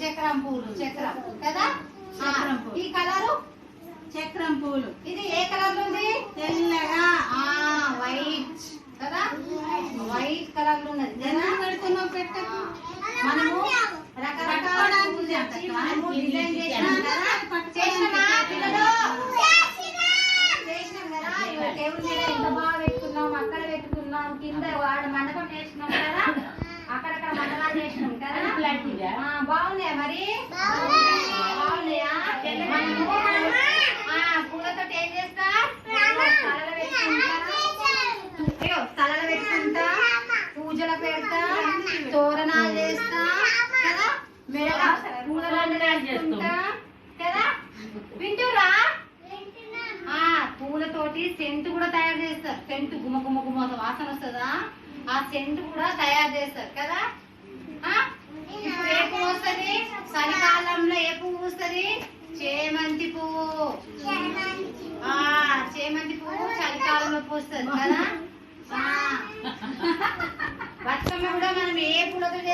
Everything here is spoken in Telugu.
చక్రం పూలు చక్రం కదా? చక్రం పూలు. ఈ కలరు? చక్రం పూలు. ఇది ఏ కలర్ ఉంది? తెల్లగా. ఆ వైట్ కదా? వైట్ కలర్లో ఉన్నది కదా? ఎందుకు పెడుతున్నావు పెట్టకు మనము రకరకాల. మనము డిజైన్ చేసినాం కదా? చేసినామా పిల్లలు? చేసినాం. కదా? ఇవాళ టేబుల్ మీద ఎంత బాగా పెట్టుకున్నాం అక్కడ పెట్టుకున్నాం కింద వాడ మండపం చేసినాం కదా అక్కడక్కడ మండలాలు చేసినాం కదా ఆ, బాగున్నాయా మరి? బాగున్నాయా? పూలతోటి ఏం చేస్తా తలలో పెట్టుకుంటా అయ్యో తలలో పెట్టుకుంటా పూజలు పెడతా? తోరణాలు చేస్తా? కదా? మెడల పూలదండ వేసుకుంటా కదా? వింటురా ఆ పూలతోటి సెంటు కూడా తయారు చేస్తారు. సెంటు గుమ గుమ గుమ వాసన వస్తుందా? ఆ సెంటు కూడా తయారు చేస్తారు. కదా ఆ ఇప్పుడు ఏ పువ్వు వస్తుంది కాలంలో ఏ పువ్వు వస్తుంది చేమంతి పువ్వు. ఆ చేమంతి పువ్వు చలికాలంలో పూస్తుంది కదా? బతుకమ్మ కూడా మనం ఏ పూలతో చేస్తాం?